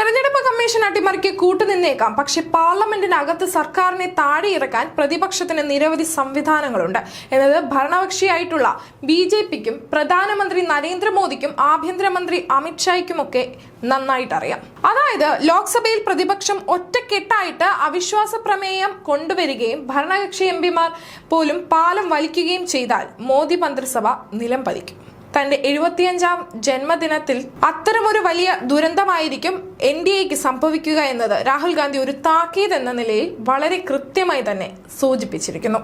തെരഞ്ഞെടുപ്പ് കമ്മീഷൻ അട്ടിമറിക്ക് കൂട്ടുനിന്നേക്കാം. പക്ഷേ പാർലമെന്റിനകത്ത് സർക്കാരിനെ താഴെയിറക്കാൻ പ്രതിപക്ഷത്തിന് നിരവധി സംവിധാനങ്ങളുണ്ട്. എന്നത് ഭരണകക്ഷിയായിട്ടുള്ള ബി ജെ പിക്കും പ്രധാനമന്ത്രി നരേന്ദ്രമോദിക്കും ആഭ്യന്തരമന്ത്രി അമിത്ഷായ്ക്കുമൊക്കെ നന്നായിട്ട് അറിയാം അതായത് ലോക്സഭയിൽ പ്രതിപക്ഷം ഒറ്റക്കെട്ടായിട്ട് അവിശ്വാസ പ്രമേയം കൊണ്ടുവരികയും ഭരണകക്ഷി എം പോലും പാലം വലിക്കുകയും ചെയ്താൽ മോദി മന്ത്രിസഭ നിലം പതിക്കും. തന്റെ എഴുപത്തിയഞ്ചാം ജന്മദിനത്തിൽ അത്തരമൊരു വലിയ ദുരന്തമായിരിക്കും എൻ ഡി എക്ക് സംഭവിക്കുക എന്നത്. രാഹുൽ ഗാന്ധി ഒരു താക്കീത് എന്ന നിലയിൽ വളരെ കൃത്യമായി തന്നെ സൂചിപ്പിച്ചിരിക്കുന്നു.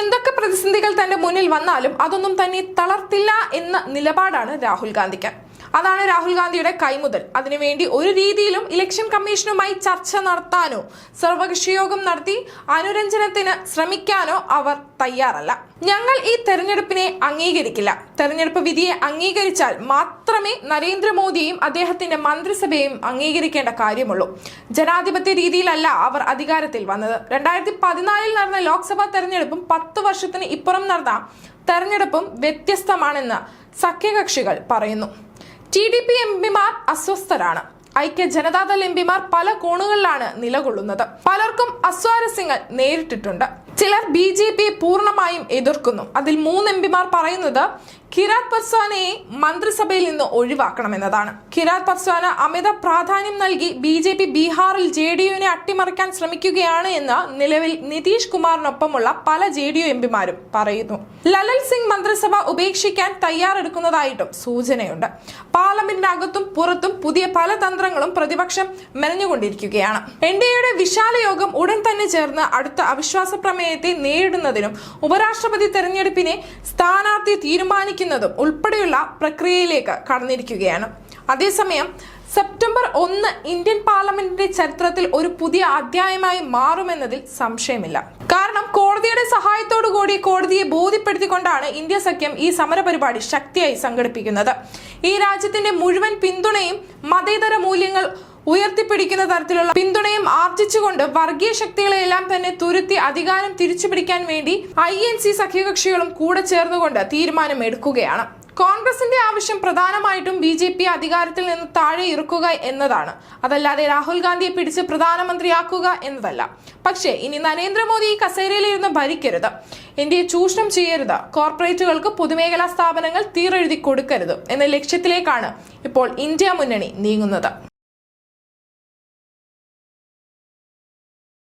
എന്തൊക്കെ പ്രതിസന്ധികൾ തന്റെ മുന്നിൽ വന്നാലും അതൊന്നും തന്നെ തളർത്തില്ല എന്ന നിലപാടാണ് രാഹുൽ ഗാന്ധിക്ക്. അതാണ് രാഹുൽ ഗാന്ധിയുടെ കൈമുതൽ. അതിനുവേണ്ടി ഒരു രീതിയിലും ഇലക്ഷൻ കമ്മീഷനുമായി ചർച്ച നടത്താനോ സർവകക്ഷിയോഗം നടത്തി അനുരഞ്ജനത്തിന് ശ്രമിക്കാനോ അവർ തയ്യാറല്ല. ഞങ്ങൾ ഈ തെരഞ്ഞെടുപ്പിനെ അംഗീകരിക്കില്ല. തെരഞ്ഞെടുപ്പ് വിധിയെ അംഗീകരിച്ചാൽ മാത്രമേ നരേന്ദ്രമോദിയെയും അദ്ദേഹത്തിന്റെ മന്ത്രിസഭയും അംഗീകരിക്കേണ്ട കാര്യമുള്ളൂ. ജനാധിപത്യ രീതിയിലല്ല അവർ അധികാരത്തിൽ വന്നത്. രണ്ടായിരത്തി പതിനാലിൽ നടന്ന ലോക്സഭാ തെരഞ്ഞെടുപ്പും പത്ത് വർഷത്തിന് ഇപ്പുറം നടന്ന തെരഞ്ഞെടുപ്പും വ്യത്യസ്തമാണെന്ന് സഖ്യകക്ഷികൾ പറയുന്നു. ടി ഡി പി എം പിമാർ അസ്വസ്ഥരാണ്. ഐക്യ ജനതാദൾ എം പിമാർ പല കോണുകളിലാണ് നിലകൊള്ളുന്നത്. പലർക്കും അസ്വാരസ്യങ്ങൾ നേരിട്ടിട്ടുണ്ട്. ചിലർ ബി ജെ പി പൂർണമായും എതിർക്കുന്നു. അതിൽ മൂന്ന് എം പിമാർ പറയുന്നത് കിരാത് പസ്വാനയെ മന്ത്രിസഭയിൽ നിന്ന് ഒഴിവാക്കണമെന്നതാണ്. കിരാത് പസ്വാന അമിത പ്രാധാന്യം നൽകി ബി ജെ പി ബീഹാറിൽ ജെ ഡി യുവിനെ അട്ടിമറിക്കാൻ ശ്രമിക്കുകയാണ് എന്ന് നിലവിൽ നിതീഷ് കുമാറിനൊപ്പമുള്ള പല ജെ ഡി യു എം പിമാരും പറയുന്നു. ലലൽ സിംഗ് മന്ത്രിസഭ ഉപേക്ഷിക്കാൻ തയ്യാറെടുക്കുന്നതായിട്ടും സൂചനയുണ്ട്. പാർലമെന്റിനകത്തും പുറത്തും പുതിയ പല തന്ത്രങ്ങളും പ്രതിപക്ഷം മെനഞ്ഞുകൊണ്ടിരിക്കുകയാണ്. എൻ ഡി എയുടെ വിശാല യോഗം ഉടൻ തന്നെ ചേർന്ന് അടുത്ത അവിശ്വാസ പ്രമേയത്തെ നേരിടുന്നതിനും ഉപരാഷ്ട്രപതി തെരഞ്ഞെടുപ്പിനെ സ്ഥാനാർത്ഥി തീരുമാനിക്കുന്നതും ഉൾപ്പെടെയുള്ള പ്രക്രിയയിലേക്ക് കടന്നിരിക്കുകയാണ്. അതേസമയം സെപ്റ്റംബർ ഒന്ന് ഇന്ത്യൻ പാർലമെന്റിന്റെ ചരിത്രത്തിൽ ഒരു പുതിയ അധ്യായമായി മാറുമെന്നതിൽ സംശയമില്ല. കാരണം കോടതിയുടെ സഹായത്തോടു കൂടി കോടതിയെ ബോധ്യപ്പെടുത്തിക്കൊണ്ടാണ് ഇന്ത്യ സഖ്യം ഈ സമരപരിപാടി ശക്തിയായി സംഘടിപ്പിക്കുന്നത്. ഈ രാജ്യത്തിന്റെ മുഴുവൻ പിന്തുണയും മതേതര മൂല്യങ്ങൾ ഉയർത്തിപ്പിടിക്കുന്ന തരത്തിലുള്ള പിന്തുണയും ആർജിച്ചുകൊണ്ട് വർഗീയ ശക്തികളെല്ലാം തന്നെ തുരുത്തി അധികാരം തിരിച്ചുപിടിക്കാൻ വേണ്ടി ഐ എൻ സി സഖ്യകക്ഷികളും കൂടെ ചേർന്നുകൊണ്ട് തീരുമാനം എടുക്കുകയാണ് കോൺഗ്രസിന്റെ ആവശ്യം പ്രധാനമായിട്ടും ബി ജെ പി അധികാരത്തിൽ നിന്ന് താഴെ ഇറക്കുക എന്നതാണ്. അതല്ലാതെ രാഹുൽ ഗാന്ധിയെ പിടിച്ച് പ്രധാനമന്ത്രിയാക്കുക എന്നതല്ല. പക്ഷേ ഇനി നരേന്ദ്രമോദി ഈ കസേരയിലിരുന്ന് ഭരിക്കരുത്. ഇന്ത്യയെ ചൂഷണം ചെയ്യരുത്. കോർപ്പറേറ്റുകൾക്ക് പൊതുമേഖലാ സ്ഥാപനങ്ങൾ തീരെഴുതി കൊടുക്കരുത് എന്ന ലക്ഷ്യത്തിലേക്കാണ് ഇപ്പോൾ ഇന്ത്യ മുന്നണി നീങ്ങുന്നത്.